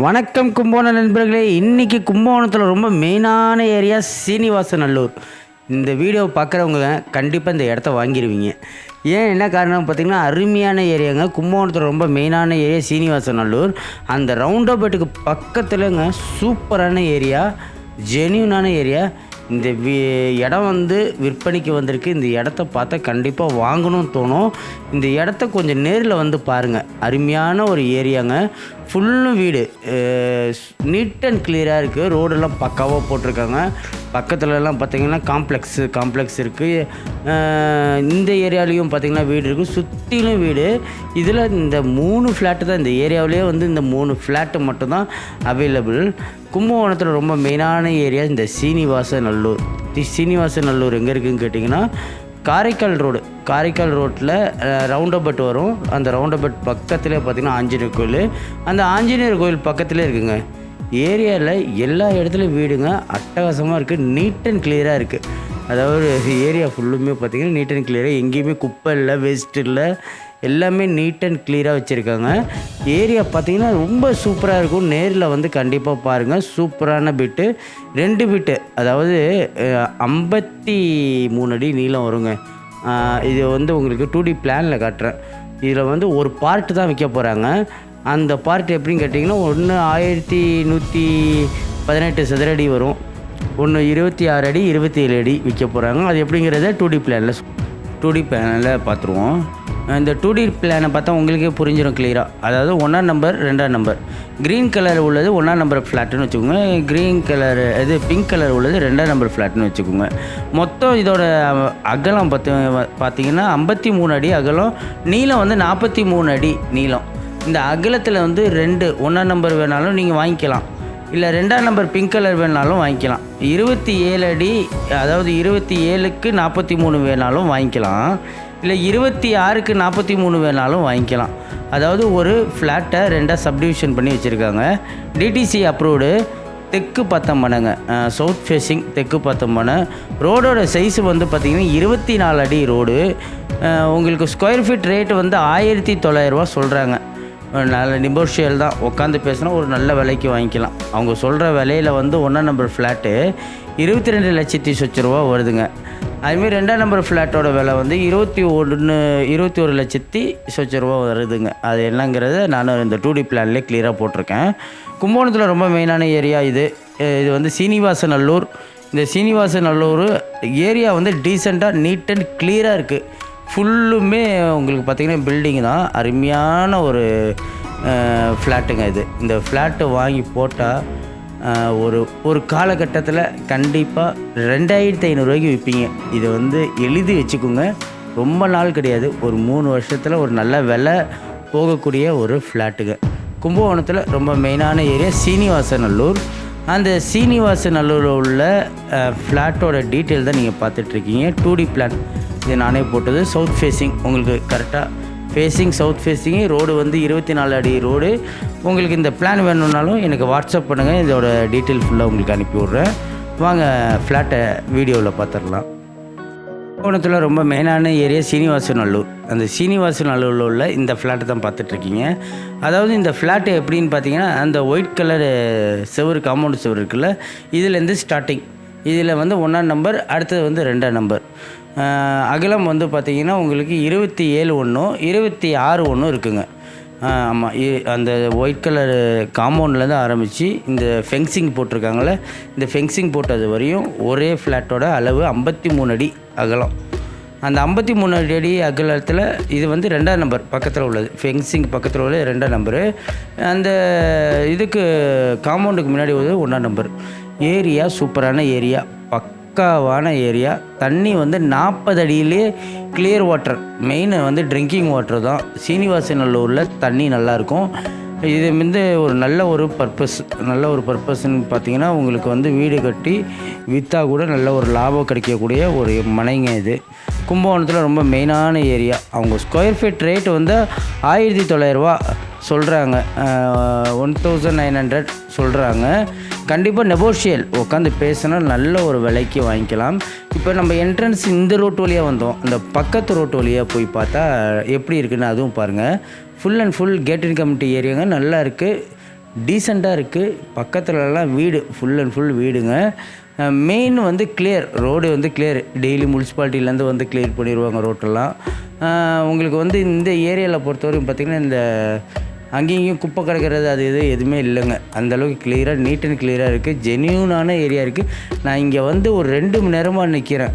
வணக்கம் கும்பகோணம் நண்பர்களே. இன்றைக்கி கும்பகோணத்தில் ரொம்ப மெயினான ஏரியா சீனிவாசநல்லூர் இந்த வீடியோ பார்க்குறவங்க கண்டிப்பாக இந்த இடத்த வாங்கிடுவீங்க ஏன் என்ன காரணம் பார்த்தீங்கன்னா அருமையான ஏரியாங்க கும்பகோணத்தில் ரொம்ப மெயினான ஏரியா சீனிவாசநல்லூர் அந்த ரவுண்டபேட்டுக்கு பக்கத்துலங்க சூப்பரான ஏரியா ஜென்யூனான ஏரியா இந்த வி இடம் வந்து விற்பனைக்கு வந்திருக்கு. இந்த இடத்த பார்த்தா கண்டிப்பாக வாங்கணும்னு தோணும். இந்த இடத்த கொஞ்சம் நேரில் வந்து பாருங்கள் அருமையான ஒரு ஏரியாங்க ஃபுல்லும் வீடு. நீட் அண்ட் கிளியராக இருக்குது ரோடெல்லாம் பக்காவாக போட்டிருக்காங்க. பக்கத்துலலாம் பார்த்திங்கன்னா காம்ப்ளெக்ஸு காம்ப்ளெக்ஸ் இருக்குது இந்த ஏரியாலையும் பார்த்தீங்கன்னா வீடு இருக்குது சுற்றிலும் வீடு. இதில் இந்த மூணு ஃப்ளாட்டு தான். இந்த ஏரியாவிலேயே வந்து இந்த மூணு ஃப்ளாட்டு மட்டும்தான் அவைலபிள் கும்பகோணத்தில் ரொம்ப மெயினான ஏரியா இந்த சீனிவாச நல்லூர் தி சீனிவாச நல்லூர் எங்கே இருக்குதுன்னு கேட்டிங்கன்னா காரைக்கால் ரோடு. காரைக்கால் ரோட்டில் ரவுண்டபட் வரும். அந்த ரவுண்டபட் பக்கத்தில் பார்த்திங்கன்னா ஆஞ்சநேயர் கோயில். அந்த ஆஞ்சநேயர் கோயில் பக்கத்துலேயே இருக்குங்க. ஏரியாவில் எல்லா இடத்துலையும் வீடுங்க. அட்டகாசமாக இருக்குது நீட் அண்ட் கிளியராக இருக்குது அதாவது ஏரியா ஃபுல்லுமே பார்த்திங்கன்னா நீட் அண்ட் கிளியராக எங்கேயுமே குப்பை இல்லை வேஸ்ட் இல்லை. எல்லாமே நீட் அண்ட் கிளியராக வச்சுருக்காங்க. ஏரியா பார்த்தீங்கன்னா ரொம்ப சூப்பராக இருக்கும். நேரில் வந்து கண்டிப்பாக பாருங்கள் சூப்பரான பிட்டு ரெண்டு பிட்டு அதாவது ஐம்பத்தி மூணு அடி நீளம் வருங்க. இது வந்து உங்களுக்கு டூ டி பிளானில் காட்டுறேன். இதில் வந்து ஒரு பார்ட்டு தான் விற்க போகிறாங்க அந்த பார்ட் எப்படின்னு கேட்டிங்கன்னா ஒன்று ஆயிரத்தி நூற்றி பதினெட்டு சதுரடி வரும். ஒன்று இருபத்தி ஆறு அடி இருபத்தி ஏழு அடி விற்க போகிறாங்க அது எப்படிங்கிறத டூ டி பிளானில் டூ டி பிளானில் பார்த்துருவோம். இந்த டூ டி பிளானை பார்த்தா உங்களுக்கே புரிஞ்சிடும் கிளியராக அதாவது ஒன்றாம் நம்பர் ரெண்டாம் நம்பர் க்ரீன் கலர் உள்ளது ஒன்றாம் நம்பர் ஃப்ளாட்டுன்னு வச்சுக்கோங்க க்ரீன் கலர் இது பிங்க் கலர் உள்ளது ரெண்டாம் நம்பர் ஃப்ளாட்னு வச்சுக்கோங்க. மொத்தம் இதோட அகலம் பார்த்து பார்த்தீங்கன்னா ஐம்பத்தி மூணு அடி அகலம் நீளம் வந்து நாற்பத்தி மூணு அடி நீளம். இந்த அகலத்தில் வந்து ரெண்டு ஒன்றாம் நம்பர் வேணாலும் நீங்கள் வாங்கிக்கலாம். இல்லை ரெண்டாம் நம்பர் பிங்க் கலர் வேணாலும் வாங்கிக்கலாம். இருபத்தி ஏழு அடி அதாவது இருபத்தி ஏழுக்கு நாற்பத்தி மூணு வேணாலும் வாங்கிக்கலாம். இல்லை இருபத்தி ஆறுக்கு நாற்பத்தி மூணு வேணாலும் வாங்கிக்கலாம். அதாவது ஒரு ஃப்ளாட்டை ரெண்டாக சப்டிவிஷன் பண்ணி வச்சுருக்காங்க. டிடிசி அப்ரூவ்டு தெற்கு பத்தம்பனைங்க சவுத் ஃபேஸிங் தெற்கு பத்தம்பனை ரோடோட சைஸ் வந்து பார்த்திங்கன்னா இருபத்தி நாலு அடி ரோடு உங்களுக்கு ஸ்கொயர் ஃபீட் ரேட்டு வந்து ஆயிரத்தி தொள்ளாயிரரூவா சொல்கிறாங்க நல்ல நிபோஷியல் தான். உட்காந்து பேசினா ஒரு நல்ல விலைக்கு வாங்கிக்கலாம். அவங்க சொல்கிற விலையில் வந்து ஒன்றாம் நம்பர் ஃப்ளாட்டு இருபத்தி ரெண்டு லட்சத்தி சொச்ச ரூபா வருதுங்க. அதுமாரி ரெண்டாம் நம்பர் ஃப்ளாட்டோட விலை வந்து இருபத்தி ஒன்று இருபத்தி ஒரு லட்சத்தி சொச்ச ரூபா வருதுங்க. அது என்னங்கிறத நான் இந்த டூ டி பிளான்லேயே கிளியராக போட்டிருக்கேன். கும்போணத்தில் ரொம்ப மெயினான ஏரியா இது. இது வந்து சீனிவாசநல்லூர். இந்த சீனிவாசநல்லூர் ஏரியா வந்து டீசெண்டாக நீட் அண்ட் கிளியராக இருக்குது ஃபுல்லுமே உங்களுக்கு பார்த்தீங்கன்னா பில்டிங் தான். அருமையான ஒரு ஃப்ளாட்டுங்க இது. இந்த ஃப்ளாட்டை வாங்கி போட்டால் ஒரு ஒரு காலகட்டத்தில் கண்டிப்பாக ரெண்டாயிரத்தி ஐநூறுரூவாய்க்கு விற்பீங்க இதை வந்து எழுதி வச்சுக்கோங்க. ரொம்ப நாள் கிடையாது. ஒரு மூணு வருஷத்தில் ஒரு நல்ல விலை போகக்கூடிய ஒரு ஃப்ளாட்டுங்க கும்பகோணத்தில் ரொம்ப மெயினான ஏரியா சீனிவாசநல்லூர். அந்த சீனிவாசநல்லூரில் உள்ள ஃப்ளாட்டோட டீட்டெயில் தான் நீங்கள் பார்த்துட்ருக்கீங்க டூ டி பிளான் இது நானே போட்டது. சவுத் ஃபேஸிங் உங்களுக்கு கரெக்டாக ஃபேஸிங் சவுத் ஃபேஸிங் ரோடு வந்து இருபத்தி நாலு அடி ரோடு உங்களுக்கு இந்த பிளான் வேணும்னாலும் எனக்கு வாட்ஸ்அப் பண்ணுங்கள் இதோட டீட்டெயில் ஃபுல்லாக உங்களுக்கு அனுப்பி விட்றேன். வாங்க ஃப்ளாட்டை வீடியோவில் பார்த்துடலாம் கோணத்தில் ரொம்ப மெயினான ஏரியா சீனிவாசநல்லூர் அந்த சீனிவாசநல்லூரில் உள்ள இந்த ஃப்ளாட்டை தான் பார்த்துட்ருக்கீங்க அதாவது இந்த ஃப்ளாட்டு எப்படின்னு பார்த்தீங்கன்னா அந்த ஒயிட் கலர் செவரு காம்பவுண்ட் செவரு இருக்குல்ல இதுலேருந்து ஸ்டார்டிங் இதில் வந்து ஒன்றாம் நம்பர் அடுத்தது வந்து ரெண்டாம் நம்பர் அகலம் வந்து பார்த்தீங்கன்னா உங்களுக்கு இருபத்தி ஏழு ஒன்றும் இருபத்தி ஆறு ஒன்றும் இருக்குங்க. ஆமாம் அந்த ஒயிட் கலர் காம்பவுண்ட்லேருந்து ஆரம்பித்து இந்த ஃபென்சிங் போட்டிருக்காங்களே இந்த ஃபென்சிங் போட்டது வரையும் ஒரே ஃப்ளாட்டோட அளவு ஐம்பத்தி மூணு அடி அகலம். அந்த ஐம்பத்தி மூணு அடி அகலத்தில் இது வந்து ரெண்டாம் நம்பர் பக்கத்தில் உள்ளது. ஃபென்சிங் பக்கத்தில் உள்ள ரெண்டாம் நம்பரு அந்த இதுக்கு காம்பவுண்டுக்கு முன்னாடி உள்ளது ஒன்றாம் நம்பர் ஏரியா சூப்பரான ஏரியா பக்காவான ஏரியா. தண்ணி வந்து நாற்பது அடியிலே கிளியர் வாட்டர் மெயின் வந்து ட்ரிங்கிங் வாட்டர் தான். சீனிவாசநல்லூரில் தண்ணி நல்லாயிருக்கும் இது வந்து ஒரு நல்ல ஒரு பர்பஸ் நல்ல ஒரு பர்பஸ்ன்னு பார்த்தீங்கன்னா உங்களுக்கு வந்து வீடு கட்டி விற்றா கூட நல்ல ஒரு லாபம் கிடைக்கக்கூடிய ஒரு மனைங்க இது. கும்பகோணத்தில் ரொம்ப மெயினான ஏரியா. அவங்க ஸ்கொயர் ஃபீட் ரேட் வந்து ஆயிரத்தி தொள்ளாயிரரூவா சொல்கிறாங்க ஒன் தௌசண்ட் நைன் ஹண்ட்ரட் சொல்கிறாங்க கண்டிப்பாக நெகோஷியல் உட்காந்து பேசினா நல்ல ஒரு விலைக்கு வாங்கிக்கலாம். இப்போ நம்ம என்ட்ரன்ஸ் இந்த ரோட்டு வழியாக வந்தோம். அந்த பக்கத்து ரோட்டு வழியாக போய் பார்த்தா எப்படி இருக்குன்னு அதுவும் பாருங்கள் full and full gated committee ஏரியாங்க நல்லா இருக்குது டீசெண்டாக இருக்குது பக்கத்துலலாம் வீடு ஃபுல் அண்ட் ஃபுல் வீடுங்க. மெயின் வந்து கிளியர் ரோடு வந்து கிளியர் டெய்லி முனிசிபாலிட்டிலேருந்து வந்து கிளியர் பண்ணிடுவாங்க ரோட்டெல்லாம் உங்களுக்கு வந்து இந்த ஏரியாவில் பொறுத்தவரைக்கும் பார்த்திங்கன்னா இந்த அங்கேயும் இங்கேயும் குப்பை கிடக்கிறது அது இது எதுவுமே இல்லைங்க. அந்தளவுக்கு கிளியராக நீட் அண்ட் கிளியராக இருக்குது ஜென்யூனான ஏரியா இருக்குது நான் இங்கே வந்து ஒரு ரெண்டு மணி நேரமாக நிற்கிறேன்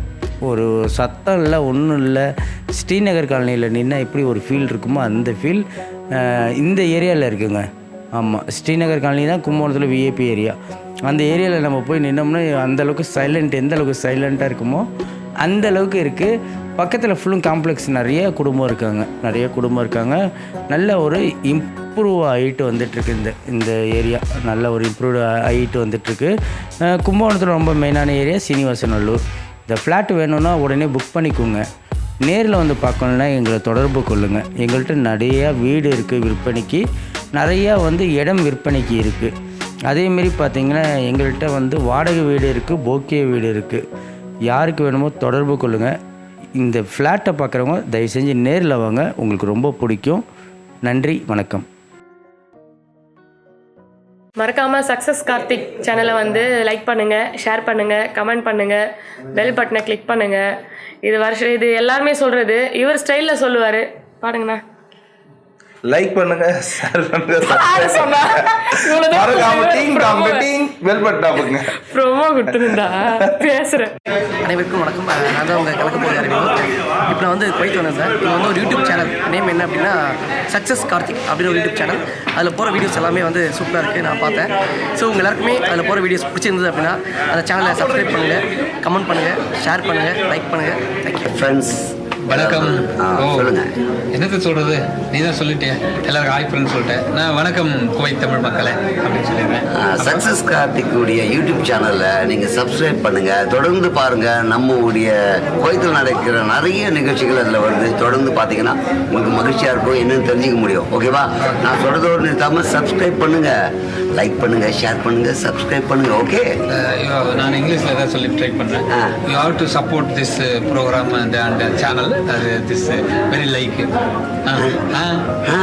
ஒரு சத்தம் இல்லை ஒன்றும் இல்லை. ஸ்ரீநகர் காலனியில் நின்னால் எப்படி ஒரு ஃபீல் இருக்குமோ அந்த ஃபீல் இந்த ஏரியாவில் இருக்குங்க. ஆமாம் ஸ்ரீநகர் காலனி தான் கும்பகோணத்தில் விஐபி ஏரியா அந்த ஏரியாவில் நம்ம போய் நின்னோம்னா அந்தளவுக்கு சைலண்ட் எந்த அளவுக்கு சைலண்ட்டாக இருக்குமோ அந்த அளவுக்கு இருக்குது பக்கத்தில் ஃபுல்லும் காம்ப்ளெக்ஸ் நிறைய குடும்பம் இருக்காங்க. நிறைய குடும்பம் இருக்காங்க. நல்ல ஒரு இம்ப்ரூவ் ஆகிட்டு வந்துட்டுருக்கு இந்த இந்த ஏரியா நல்ல ஒரு இம்ப்ரூவ் ஆகிட்டு வந்துட்டுருக்கு. கும்பகோணத்தில் ரொம்ப மெயினான ஏரியா சீனிவாசநல்லூர் இந்த ஃப்ளாட் வேணும்னா உடனே புக் பண்ணிக்கோங்க. நேரில் வந்து பார்க்கணுன்னா எங்களை தொடர்பு கொள்ளுங்கள் எங்கள்கிட்ட நிறையா வீடு இருக்குது விற்பனைக்கு. நிறையா வந்து இடம் விற்பனைக்கு இருக்குது அதேமாரி பார்த்திங்கன்னா எங்கள்கிட்ட வந்து வாடகை வீடு இருக்குது போக்கிய வீடு இருக்குது யாருக்கு வேணுமோ தொடர்பு கொள்ளுங்கள் இந்த ஃப்ளாட்டை பார்க்குறவங்க தயவு செஞ்சு நேரில் வாங்க. உங்களுக்கு ரொம்ப பிடிக்கும். நன்றி வணக்கம். மறக்காம சக்ஸஸ் கார்த்திக் சேனலை வந்து லைக் பண்ணுங்க ஷேர் பண்ணுங்க கமெண்ட் பண்ணுங்க பெல் பட்டனை கிளிக் பண்ணுங்க. இது வருஷம் இது எல்லாருமே சொல்றது இவர் ஸ்டைல்ல சொல்லுவாரு. பாடுங்கண்ணா லைக் பண்ணுங்க ஷேர் பண்ணுங்க டாப்புங்க ப்ரோமோ கொடுத்துருந்தா. பேசுறேன். அனைவருக்கும் வணக்கம். நான் தான் உங்கள் கலக்க போகிற இப்போ நான் வந்து குவைத் வந்தேன் சார். இங்கே வந்து ஒரு யூடியூப் சேனல். நேம் என்ன அப்படின்னா சக்ஸஸ் கார்த்திக் அப்படின்னு ஒரு யூடியூப் சேனல். அதில் போகிற வீடியோஸ் எல்லாமே வந்து சூப்பராக இருக்குது நான் பார்த்தேன். ஸோ உங்கள் எல்லாருக்குமே அதில் போகிற வீடியோஸ் பிடிச்சிருந்தது அப்படின்னா அந்த சேனலை சப்ஸ்கிரைப் பண்ணுங்கள் கமெண்ட் பண்ணுங்கள் ஷேர் பண்ணுங்கள் லைக் பண்ணுங்கள் தேங்க்யூ ஃப்ரெண்ட்ஸ் வணக்கம். சொல்லுங்க. என்னத்த சொல்றது? நீ தான் சொல்லிட்டிய. எல்லாருக்கும் ஹாய் ஃப்ரெண்ட் சொல்லிட்டேன் நான் வணக்கம் குவைத் தமிழ் மக்களே அப்படின்னு சொல்லிடுறேன். சக்ஸஸ் கார்த்திக்குடைய யூடியூப் சேனலை நீங்கள் சப்ஸ்கிரைப் பண்ணுங்க. தொடர்ந்து பாருங்க. நம்மளுடைய கோயத்தில் நடக்கிற நிறைய நிகழ்ச்சிகள் அதில் வருது. தொடர்ந்து பார்த்தீங்கன்னா உங்களுக்கு மகிழ்ச்சியாக இருக்கும். என்னன்னு தெரிஞ்சுக்க முடியும். ஓகேவா? நான் சொல்றதோடு நிறுத்தாமல் சப்ஸ்கிரைப் பண்ணுங்க. லைக் பண்ணுங்க ஷேர் பண்ணுங்க சப்ஸ்கிரைப் பண்ணுங்க. ஓகே நான் இங்கிலீஷில் ஏதாவது சொல்லி ட்ரை பண்ணுறேன். You have to support this programme and and channel அது this very like ah ah ah